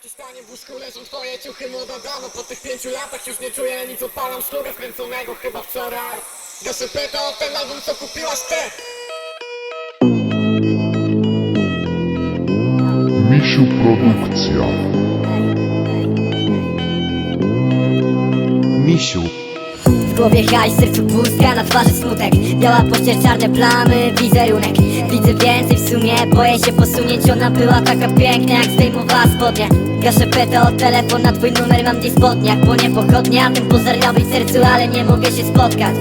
jakiś stanie w łóżku leżą twoje ciuchy młoda damo. Po tych pięciu latach już nie czuję nic Odpalam szluga skręconego chyba wczoraj. Gaszę pyta o ten album co kupiłaś ty. Misiu Produkcja. Misiu, głowie hajs, sercu pustka, na twarzy smutek. Biała pościel, czarne plamy, wizerunek. Widzę więcej w sumie, boję się posunięć. Ona była taka piękna, jak zdejmowała spodnie. Gaszę petę o telefon, na twój numer mam gdzieś spodniach Bo nie pochodnie, a ten pozar sercu Ale nie mogę się spotkać.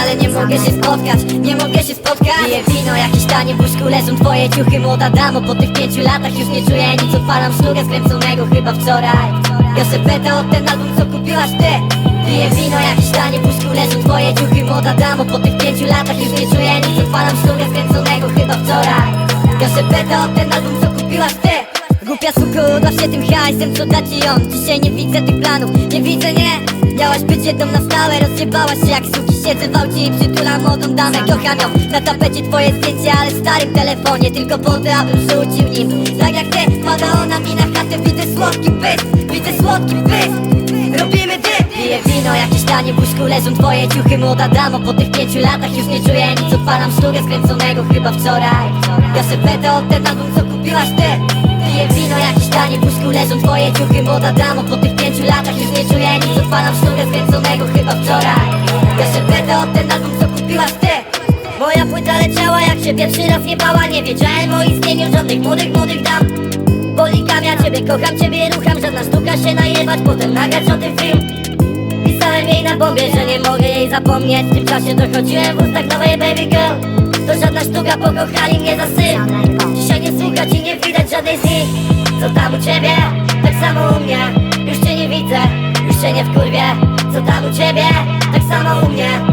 Ale nie mogę się spotkać, nie mogę się spotkać. Piję wino, jakieś tanie w łóżku leżą twoje ciuchy Młoda damo, po tych pięciu latach już nie czuję nic. Odpalam szlugę skręconego chyba wczoraj. Gaszę petę o ten album, co kupiłaś ty Piję wino, jakieś tanie łóżku leżą twoje ciuchy Młoda damo, po tych pięciu latach już nie czuję nic. Odpalam szlugę skręconego chyba wczoraj Gaszę petę o ten album, co kupiłaś ty. Głupia suko, daw się tym hajsem, co da ci on. Dzisiaj nie widzę tych planów, nie widzę, nie. Miałaś być jedną na stałe, rozjebałaś się jak suki. Siedzę w aucie i przytulam młodą damę, kocham ją. Na tapecie twoje zdjęcie, ale w starym telefonie. Tylko po to, abym rzucił nim Tak jak ty, pada ona mi na chatę. Widzę słodki pysk, widzę słodki pysk Robimy Piję wino, jakieś tanie łóżku leżą twoje ciuchy Młoda damo, po tych pięciu latach już nie czuję nic Odpalam szlugę skręconego chyba wczoraj. Gaszę petę od ten album, co kupiłaś ty? Piję wino, jakieś tanie łóżku leżą twoje ciuchy Młoda damo, po tych pięciu latach już nie czuję nic Odpalam szlugę skręconego chyba wczoraj. Gaszę petę od ten album, co kupiłaś ty? Moja płyta leciała jak się pierwszy raz nie bała Nie wiedziałem o istnieniu żadnych młodych, młodych dam. Polikam ja ciebie, kocham ciebie, rucham Żadna sztuka się najebać, potem nagrać o tym film Na bombie, że nie mogę jej zapomnieć. W tym czasie dochodziłem w ustach nowej baby girl. To żadna sztuka, pokochali mnie za syn. Dzisiaj nie słuchać i nie widać żadnej z nich. Co tam u ciebie? Tak samo u mnie. Już cię nie widzę, już cię nie wkurwię. Co tam u ciebie? Tak samo u mnie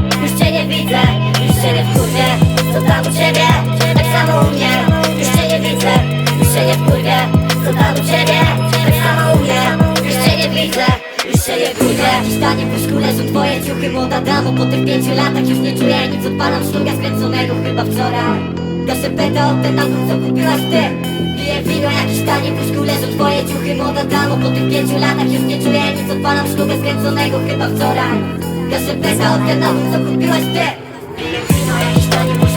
Jakieś tanie w łóżku leżą twoje ciuchy Młoda damo, po tych pięciu latach już nie czuję nic. Odpalam szluga skręconego chyba wczoraj. Gaszę petę od ten album, co kupiłaś ty? Piję wino, jakieś tanie w łóżku leżą twoje ciuchy Młoda damo, po tych pięciu latach już nie czuję nic. Odpalam szlugę skręconego chyba wczoraj. Gaszę petę od ten album, co kupiłaś ty? Piję wino, jakieś tanie po